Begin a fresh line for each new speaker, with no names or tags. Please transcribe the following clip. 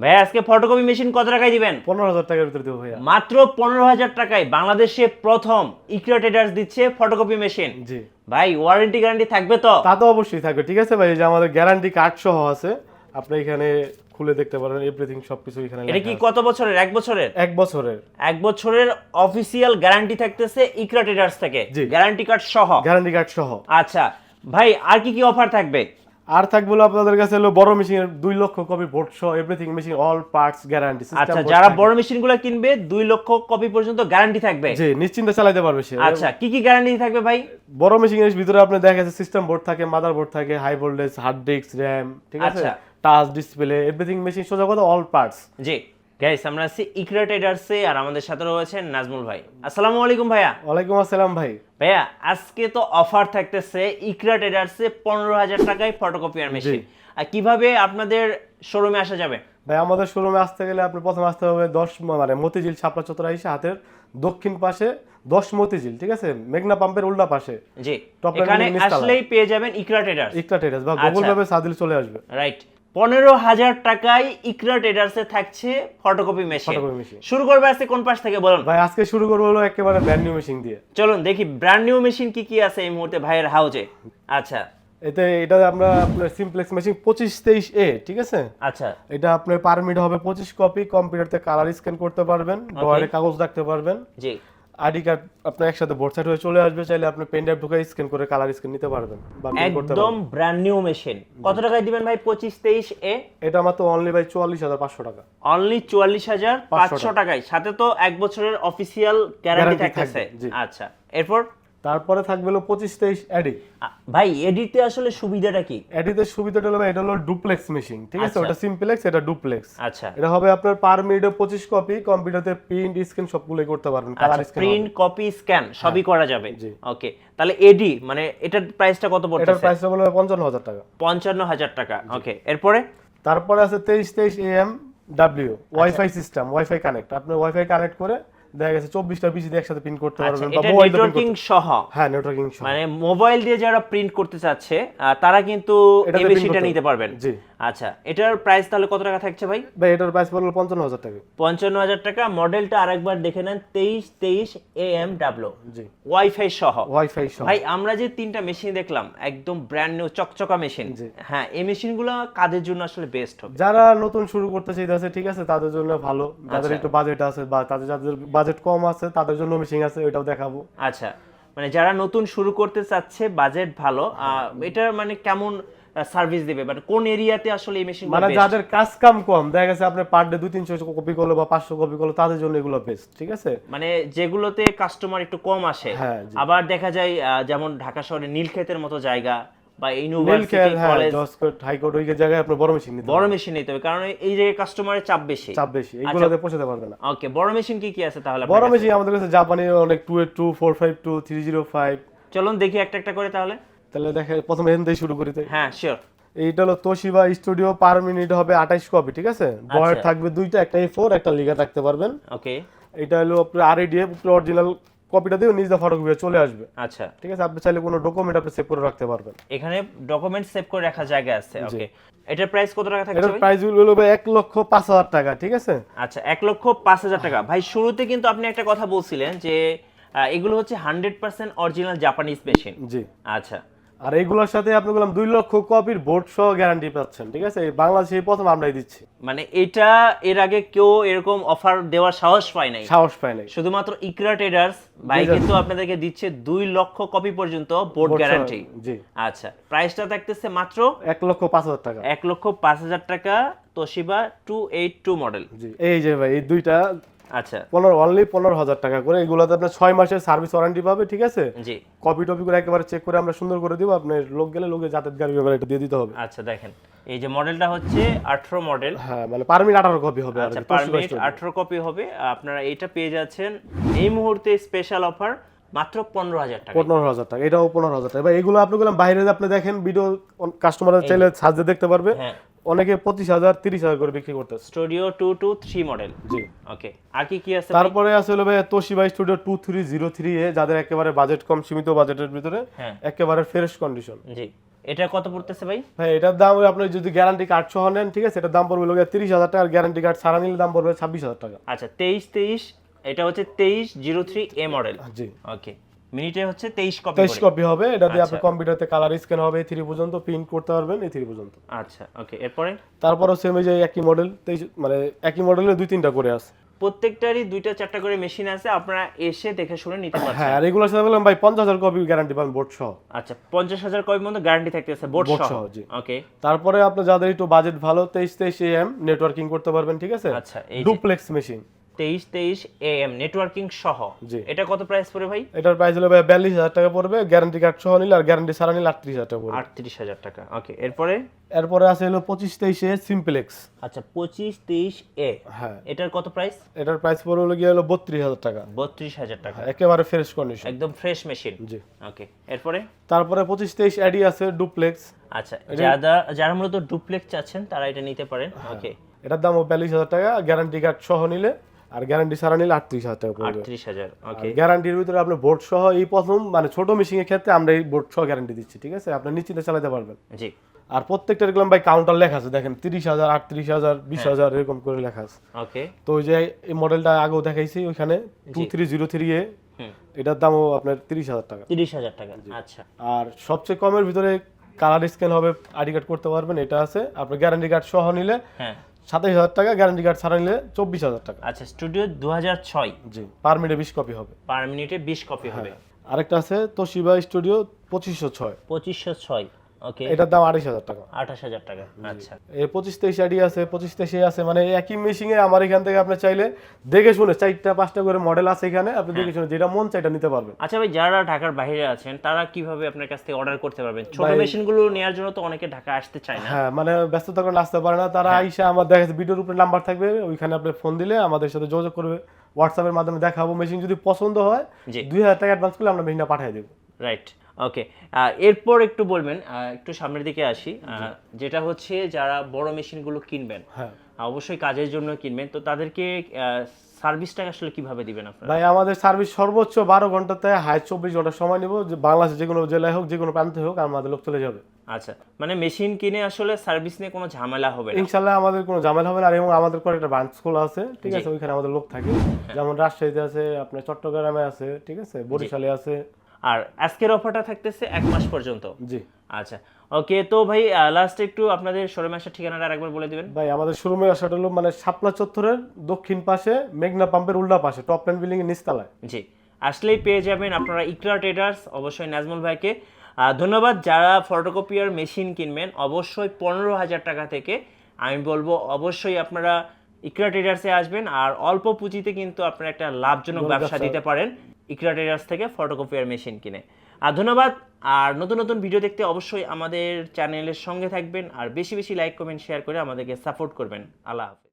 ভাই আজকে photocopy machine কত টাকায় দিবেন?
পনেরো হাজার টাকার ভিতরে দেবো ভাইয়া।
মাত্র পনেরো হাজার টাকায় বাংলাদেশে প্রথম ট্রেডার্স দিচ্ছে ফটোকপি মেশিন
জি।
ভাই ওয়ারেন্টি গ্যারান্টি থাকবে তো?
তা তো অবশ্যই থাকবে। ঠিক আছে ভাই এই যে আমাদের গ্যারান্টি কার্ড সহ আছে আপনি এখানে খুলে দেখতে পারেন এভরিথিং সবকিছু এখানে
এটা কি কত বছরের? এক বছরের?
এক বছরের।
এক বছরের অফিসিয়াল গ্যারান্টি থাকতেছে ইকরা ট্রেডার্স থেকে। গ্যারান্টি কার্ড সহ।
গ্যারান্টি কার্ড সহ।
আচ্ছা ভাই আর কি কি অফার থাকবে?
আর থাকবে আপনাদের কাছে হলো বড় মেশিনের দুই লক্ষ কপি ভোট সহ everything machine all parts guarantee
আচ্ছা যারা বড় মেশিনগুলো কিনবে দুই লক্ষ কপি পর্যন্ত গ্যারান্টি থাকবে।
জি নিশ্চিন্তে চালাতে পারবে সে।
আচ্ছা কি কি গ্যারান্টি থাকবে ভাই?
বড় মেশিনের ভিতরে আপনি দেখা যাচ্ছে সিস্টেম বোর্ড থাকে মাদার বোর্ড থাকে high voltage hard disk RAM ঠিক আছে। টাচ ডিসপ্লে এভরিথিং মেশিন সোজা কথা অল পার্টস
জি। গাইস আমরা আছি ইকরা ট্রেডার্সে আর আমাদের সাথে রয়েছেন নাজমুল ভাই। আসসালামু আলাইকুম ভাইয়া।
ওয়ালাইকুম আসসালাম ভাই।
ভাইয়া আজকে তো অফার থাকতেছে ইকরা ট্রেডার্সে পনেরো হাজার টাকায় ফটোকপিয়ার মেশিন আর কীভাবে আপনাদের শোরুমে আসা যাবে?
ভাই আমাদের শোরুমে আসতে গেলে আপনি প্রথমে আসতে হবে দশ মানে মতিঝিল ছাপড়া চত্বর এসে হাতের দক্ষিণ পাশে দশ মতিঝিল ঠিক আছে? মেঘনা পাম্পের উল্টা পাশে।
জি এখানে আসলেই পেয়ে যাবেন ইকরা ট্রেডার্স
ইকটা টেরাস বা গুগল। ম্যাপে সাদিল চলে আসবে।
রাইট পনেরো হাজার টাকায় ইকরা ট্রেডার্সে থাকছে ফটোকপি মেশিন শুরু করবে আজকে কোন পাশ থেকে বলুন।
ভাই আজকে শুরু করব হলো একেবারে ব্র্যান্ড নিউ মেশিন দিয়ে।
চলুন দেখি ব্র্যান্ড নিউ মেশিন কি কি আছে এই মুহূর্তে ভাইয়ের হাউজে। আচ্ছা।
এতে এটা আমরা আপনার সিমপ্লেক্স মেশিন পঁচিশ তেইশ এ ঠিক আছে?
আচ্ছা।
এটা আপনার পারমিট হবে পঁচিশ কপি কম্পিউটারতে কালার স্ক্যান করতে পারবেন ডয়ারে কাগজ রাখতে পারবেন।
জি।
আইডি কার্ড আপনার একসাথে বোর্ড সাইড হয়ে চলে আসবে চাইলে আপনি পেন ড্রাইভ ঢুকে স্ক্যান করে কালার স্ক্যান নিতে পারবেন
একদম ব্র্যান্ড নিউ মেশিন কত টাকায় দিবেন ভাই? পঁচিশ তেইশ এ?
এটা মাত্র অনলি ভাই চুয়াল্লিশ হাজার পাঁচশো টাকা।
অনলি চুয়াল্লিশ হাজার পাঁচশো টাকায়। সাথে তো এক বছরের অফিসিয়াল গ্যারান্টি থাকতেছে। আচ্ছা এরপর?
তারপরে থাকবে হলো পঁচিশ তেইশ অ্যাডি
আ, ভাই এডিতে আসলে সুবিধাটা কি?
অ্যাডিতে সুবিধাটা হলো এটা হলো ডুপ্লেক্স মেশিন ঠিক আছে?
আচ্ছা।
ওটা সিমপ্লেক্স এটা ডুপ্লেক্স।
আচ্ছা।
এটা হবে আপনার পার মিনিটে পঁচিশ কপি কম্পিউটারতে প্রিন্ট স্ক্যান সবগুলোই করতে পারবেন
আচ্ছা প্রিন্ট কপি স্ক্যান সবই করা যাবে? ওকে তাহলে এডি মানে এটার প্রাইসটা কত
পড়ছে
এটার
প্রাইসটা বলে পঞ্চান্ন হাজার টাকা।
পঞ্চান্ন হাজার টাকা ওকে এরপরে?
তারপরে আছে তেইশ তেইশ M W wifi system wifi connect আপনি ওয়াইফাই কানেক্ট করে দেখা গেছে চব্বিশটা পিসি একসাথে প্রিন্ট করতে
আচ্ছা
পারবেন বা মোবাইল
নেটওয়ার্কিং সহ।
হ্যাঁ নেটওয়ার্কিং
মানে মোবাইল দিয়ে যারা প্রিন্ট করতে চাচ্ছে তারা কিন্তু এই মেশিনটা নিতে পারবেন।
জি।
আচ্ছা এটার প্রাইস তাহলে কত টাকা থাকছে ভাই?
ভাই এটার প্রাইস পড়ল পঞ্চান্ন হাজার টাকা।
পঞ্চান্ন হাজার টাকা। মডেলটা আরেকবার দেখে নেন তেইশ তেইশ এ এম ডাব্লু
জি।
ওয়াইফাই সহ।
ওয়াইফাই সহ।
ভাই আমরা যে তিনটা মেশিন দেখলাম একদম ব্র্যান্ড নিউ চকচকা মেশিন। হ্যাঁ এই মেশিনগুলো কাদের জন্য আসলে বেস্ট হবে?
যারা নতুন শুরু করতে চাইতেছে ঠিক আছে তাদের জন্য ভালো। যাদের
আচ্ছা।
একটু বাজেট আছে বা তাদের যাদের বাজেট কম আছে তাদের জন্য মেশিন আছে ওইটাও দেখাবো।
আচ্ছা মানে যারা নতুন শুরু করতে চাচ্ছে বাজেট ভালো এটা মানে কেমন সার্ভিস দিবে? মানে কোন এরিয়াতে আসলে এই মেশিন
মানে যাদের কাজ কাম কম দেখা গেছে আপনি পার ডে দুই তিনশো কপি করল বা পাঁচশো কপি করল তাদের জন্য এগুলো বেস্ট ঠিক আছে?
মানে যেগুলোতে কাস্টমার একটু কম আসে।
হ্যাঁ,
আবার দেখা যায় যেমন ঢাকা শহরে নীলক্ষেতের মতো জায়গা বা ইউনিভার্সিটি কলেজ
হাইকোর্ট ওই জায়গায় আপনি বড় মেশিন নিতে
বড় মেশিন নিতে হবে কারণ এই জায়গায় কাস্টমারের চাপ বেশি।
চাপ বেশি এইগুলোতে পোষাতে পারবে না।
ওকে বড় মেশিন কি কি আছে তাহলে
বড় মেশিন আমাদের কাছে জাপানি অনেক
চলুন দেখি একটা একটা করে তাহলে।
তাহলে দেখে প্রথমে এখান থেকে শুরু করি তাই।
হ্যাঁ শিওর
এইটা হলো তোশিবা স্টুডিও পার মিনিট হবে আঠাইশ কপি ঠিক আছে? বয়ার
আচ্ছা।
থাকবে দুইটা একটা এ ফোর একটা লিগা রাখতে পারবেন।
ওকে
এটা হলো আপনার আর এডিএফ অরিজিনাল কপিটা দিয়ে নিজে ফটোকপি চলে আসবে।
আচ্ছা।
ঠিক আছে? আপনি চাইলে কোনো ডকুমেন্ট আপনি সেভ করে রাখতে পারবেন।
এখানে ডকুমেন্ট সেভ করে রাখার জায়গা আছে ওকে এটার প্রাইস কত টাকা থাকছে
এটার? প্রাইস হলো ভাই এক লক্ষ পাঁচ হাজার টাকা ঠিক আছে?
আচ্ছা এক লক্ষ পাঁচ হাজার টাকা। ভাই শুরুতে কিন্তু আপনি একটা কথা বলছিলেন যে এগুলো হচ্ছে hundred percent original Japanese machine
জি।
আচ্ছা।
আর এইগুলোর সাথে আপনি বললাম দুই লক্ষ কপির বোর্ড সহ গ্যারান্টি পাচ্ছেন ঠিক আছে? বাংলাদেশে প্রথম আমরাই দিচ্ছি।
মানে এটা এর আগে কেউ এরকম অফার দেওয়ার সাহস পায় নাই।
সাহস পায় নাই।
শুধুমাত্র ইকরা ট্রেডার্স ভাই কিন্তু আপনাদেরকে দিচ্ছে দুই লক্ষ কপি পর্যন্ত বোর্ড গ্যারান্টি
জি।
আচ্ছা প্রাইসটা থাকতেছে মাত্র
এক লক্ষ পাঁচ হাজার টাকা।
এক লক্ষ পাঁচ হাজার টাকা Toshiba two eight two model
জি এই যে ভাই এই দুইটা
আচ্ছা।
পনেরো অনলি পনেরো হাজার টাকা করে। এগুলোতে আপনার ছয় মাসের সার্ভিস ওয়ারেন্টি পাবে ঠিক আছে?
জি।
কপি টপি করে একেবারে চেক করে আমরা সুন্দর করে দিব। আপনার লোক গেলে লোকে যাতায়াত গাড়ি ব্যাপারে এটা দিয়ে দিতে হবে।
আচ্ছা দেখেন। এই যে মডেলটা হচ্ছে আঠারো মডেল
হ্যাঁ মানে পার মিনিট আঠারো কপি হবে
আচ্ছা
কি,
পার
তোশিবা
মিনিট
স্টুডিও।
আঠারো কপি হবে। আপনারা এটা পেয়ে যাচ্ছেন। এই মুহূর্তে স্পেশাল অফার মাত্র পনেরো হাজার টাকা।
পনেরো হাজার টাকা। এটাও পনেরো হাজার টাকা। এবার এগুলো আপনি বললাম বাইরে আপনি দেখেন ভিডিও কাস্টমার চাইলে সাজে দেখতে পারবে।
হ্যাঁ।
অনেকে পঁচিশ হাজার তিরিশ হাজার করে বিক্রি করতেছে।
Studio two two three model.
জি।
ওকে আর কি কি আছে?
তারপরে আছে হলো ভাই Toshiba studio two three zero three A যাদের একেবারে বাজেট কম সীমিত বাজেটের ভিতরে
হ্যাঁ।
একেবারে ফ্রেশ কন্ডিশন
জি। এটা কত পড়তেছে ভাই?
ভাই এটার দাম আপনি যদি গ্যারান্টি কার্ড সহ নেন ঠিক আছে? এটার দাম পড়বে লোক তিরিশ হাজার টাকা গ্যারান্টি কার্ড ছাড়া নিলে দাম পড়বে ছাব্বিশ হাজার টাকা।
আচ্ছা তেইশ তেইশ এটা হচ্ছে তেইশ জিরো থ্রি এ মডেল।
জি।
ওকে। মিনিটে হচ্ছে তেইশ কপি
তেইশ কপি হবে এটা দিয়ে আপনি
আচ্ছা।
কম্পিউটারতে কালার স্ক্যান হবে থ্রি পর্যন্ত প্রিন্ট করতে পারবেন এই থ্রি পর্যন্ত।
আচ্ছা ওকে এরপরে?
তারপরও সেম যে একই মডেল তেইশ মানে একই মডেলের দুই তিনটা করে আছে।
প্রত্যেকটারই দুইটা চারটা করে মেশিন আছে আপনারা এসে দেখে শুনে নিতে পারছেন।
হ্যাঁ আর এগুলোর সাথে বললাম ভাই পঞ্চাশ হাজার কপি গ্যারান্টি পাবেন বোর্ড সহ।
আচ্ছা পঞ্চাশ হাজার কপি মতো গ্যারান্টি থাকতেছে বোর্ড সহ।
জি।
ওকে
তারপরে আপনি যাদের একটু বাজেট ভালো তেইশ তেইশ এম নেটওয়ার্কিং করতে পারবেন ঠিক আছে?
আচ্ছা
ডুপ্লেক্স মেশিন
তেইশ তেইশ এ এম নেটওয়ার্কিং সহ। এটা কত প্রাইস পড়ে ভাই?
এটার প্রাইস হলো ভাই বিয়াল্লিশ হাজার টাকা পড়বে গ্যারান্টি কার্ড সহ নিলে আর গ্যারান্টি ছাড়া নিলে আটত্রিশ হাজার টাকা পড়বে।
আটত্রিশ হাজার টাকা ওকে এরপরে?
এরপরে আছে হলো পঁচিশ তেইশে সিম্পলেক্স
আচ্ছা পঁচিশ তেইশ এ
হ্যাঁ।
এটার কত প্রাইস
এটার প্রাইস পড়বে হলো গিয়ে হলো বত্রিশ হাজার টাকা।
বত্রিশ হাজার টাকা।
একেবারে ফ্রেশ কন্ডিশন
একদম ফ্রেশ মেশিন
জি।
ওকে এরপরে?
তারপরে পঁচিশ তেইশ অ্যাডি আছে ডুপ্লেক্স
আচ্ছা যারা যারা মূলত ডুপ্লেক্স চাচ্ছেন তারা এটা নিতে পারেন।
হ্যাঁ।
ওকে
এটার দাম বিয়াল্লিশ হাজার টাকা গ্যারান্টি কার্ড সহ নিলে আর গ্যারান্টি ছাড়া নিলে আটত্রিশ হাজার টাকা পড়বে।
আটত্রিশ হাজার
গ্যারান্টির ভিতরে আপনি বোর্ড সহ এই প্রথম মানে ছোট মেশিনের ক্ষেত্রে আমরা এই বোর্ড সহ গ্যারান্টি দিচ্ছি ঠিক আছে? আপনি নিশ্চিন্তে চালাতে পারবেন।
জি।
আর প্রত্যেকটা দেখলাম ভাই কাউন্টার লেখা আছে দেখেন তিরিশ হাজার আটত্রিশ হাজার বিশ
হ্যাঁ।
হাজার এরকম করে লেখা আছে।
ওকে
তো ওই যে এই মডেলটা আগেও দেখাইছি ওইখানে two three zero three A এটার দামও আপনার তিরিশ হাজার টাকা।
তিরিশ হাজার টাকা আচ্ছা।
আর সবচেয়ে কমের ভিতরে কালার স্ক্যান হবে আইডি কার্ড করতে পারবেন এটা আছে। আপনার গ্যারান্টি কার্ড সহ নিলে
হ্যাঁ।
সাতাইশ হাজার টাকা গ্যারান্টি কার্ড ছাড়া নিলে চব্বিশ হাজার টাকা।
আচ্ছা স্টুডিও দু হাজার ছয়।
জি পার মিনিটে বিশ কপি হবে।
পার মিনিটে বিশ কপি হবে।
আরেকটা আছে তোশিবা স্টুডিও পঁচিশশো ছয়।
পঁচিশশো ছয়। ওকে
এটার দাম আড়াইশ হাজার টাকা।
আঠাশ হাজার টাকা আচ্ছা।
এই পঁচিশ তেইশ আইডি আছে পঁচিশ তেইশে আছে মানে একই মেশিনে আমার এখান থেকে আপনি চাইলে দেখে শুনে চারটা পাঁচটা করে মডেল আছে এখানে আপনি দেখে শুনে যেটা মন চাইটা নিতে পারবেন।
আচ্ছা ভাই যারা ঢাকার বাইরে আছেন তারা কীভাবে আপনার কাছ থেকে অর্ডার করতে পারবেন? ছোট মেশিনগুলো নেওয়ার জন্য তো অনেকে ঢাকা আসতে চায় না।
হ্যাঁ মানে ব্যস্ততা কারণে আসতে পারে না। তারা আইসা আমার দেখা যাচ্ছে ভিডিওর উপরে নাম্বার থাকবে ওইখানে আপনি ফোন দিলে আমাদের সাথে যোগাযোগ করবে হোয়াটসঅ্যাপের মাধ্যমে দেখাবো। মেশিন যদি পছন্দ হয়। দুই হাজার টাকা অ্যাডভান্স করলে আমরা মেশিনটা পাঠিয়ে দেবো।
রাইট ওকে এরপর একটু বলবেন একটু সামনের দিকে আসি যেটা হচ্ছে যারা বড় মেশিনগুলো কিনবেন
হ্যাঁ।
অবশ্যই কাজের জন্য কিনবেন তো তাদেরকে সার্ভিসটা আসলে কীভাবে দিবেন আপনারা?
ভাই আমাদের সার্ভিস সর্বোচ্চ বারো ঘন্টাতে হাই চব্বিশ ঘণ্টা সময় নিব যে বাংলাদেশে যে কোনো জেলায় হোক যে কোনো প্রান্তে হোক আমাদের লোক চলে যাবে।
আচ্ছা মানে মেশিন কিনে আসলে সার্ভিস নিয়ে কোনো ঝামেলা হবে না?
ইনশাল্লাহ আমাদের কোনো ঝামেলা হবে না আর এবং আমাদের কয়েকটা ব্রাঞ্চ খোলা আছে ঠিক আছে ওইখানে আমাদের লোক থাকে। যেমন রাজশাহীতে আছে আপনার চট্টগ্রামে আছে ঠিক আছে বরিশালে আছে
আর আজকের অফারটা থাকতেছে এক মাস পর্যন্ত।
জি।
আচ্ছা ওকে তো ভাই লাস্ট একটু আপনাদের শোরুমে আসার ঠিকানাটা আরেকবার বলে দিবেন।
ভাই আমাদের শোরুমে আসাটা হলো মানে শাপলা চত্বরের দক্ষিণ পাশে মেঘনা পাম্পের উল্টা পাশে টপ টেন বিল্ডিং এর নিচতলায়।
জি আসলেই পেয়ে যাবেন আপনারা ইকরা ট্রেডার্স অবশ্যই নাজমুল ভাইকে। ধন্যবাদ যারা ফটোকপিয়ার মেশিন কিনবেন অবশ্যই পনেরো হাজার টাকা থেকে আমি বলব অবশ্যই আপনারা ইকরা ট্রেডার্সে আসবেন আর অল্প পুঁজিতে কিন্তু আপনারা একটা লাভজনক ব্যবসা। দিতে পারেন। ইকরা ট্রেডার্স থেকে ফটোকপিয়ার মেশিন কিনে। আর ধন্যবাদ, আর নতুন নতুন ভিডিও দেখতে অবশ্যই আমাদের চ্যানেলের সঙ্গে থাকবেন, আর বেশি বেশি লাইক কমেন্ট শেয়ার করে আমাদেরকে সাপোর্ট করবেন। আল্লাহ হাফেজ।